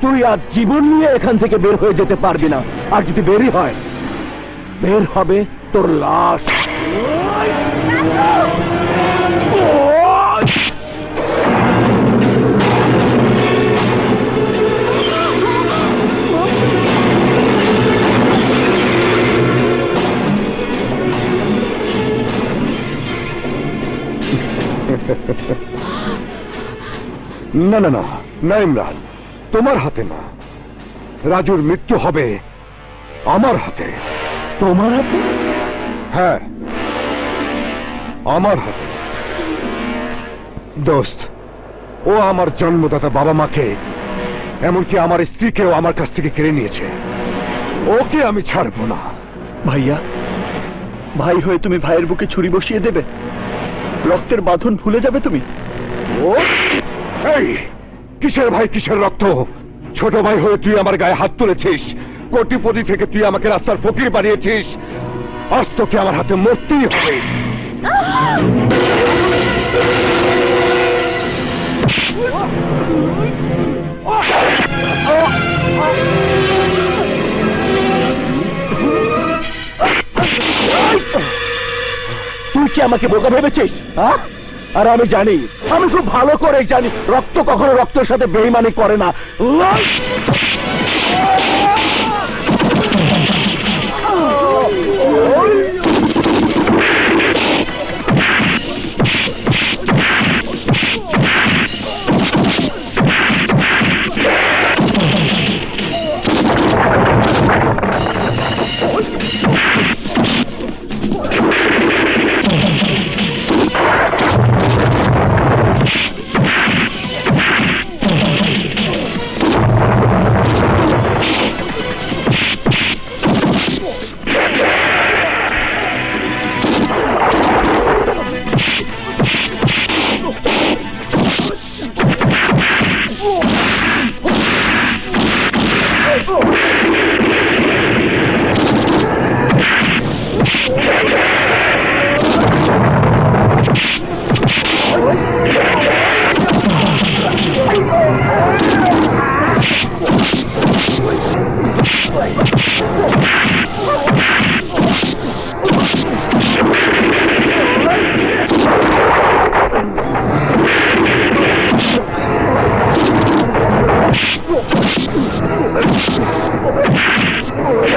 তুই আর জীবন নিয়ে এখান থেকে বের হয়ে যেতে পারবি না। আর যদি বেরই হয়, বের হবে তোর লাশ। না না না না, ইমরান। তোমার হাতে না। রাজুর মৃত্যু হবে আমার হাতে। তোমার হাতে? হ্যাঁ আমার হাতে। দোস্ত ও আমার জন্মদাতা বাবা মাকে এমনকি আমার স্ত্রীকেও আমার কাছ থেকে কেড়ে নিয়েছে। ওকে আমি ছাড়বো না। ভাইয়া ভাই হয়ে তুমি ভাইয়ের বুকে ছুরি বসিয়ে দেবে? রক্তের বাঁধন ভুলে যাবে তুমি? ও? এই! কিসের ভাই, কিসের রক্ত? ছোট ভাই হয়ে তুই আমার গায়ে হাত তুলেছিস। কোটিপতি থেকে তুই আমাকে রাস্তার ফকির বানিয়েছিস। আজ তোকে আমার হাতে মরতেই হবে। তুই কি আমাকে বোকা ভেবেছিস? হ্যাঁ? আর আমি জানি, আমি খুব ভালো করে জানি, রক্ত কখনো রক্তের সাথে বেইমানি করে না। boy. Oh,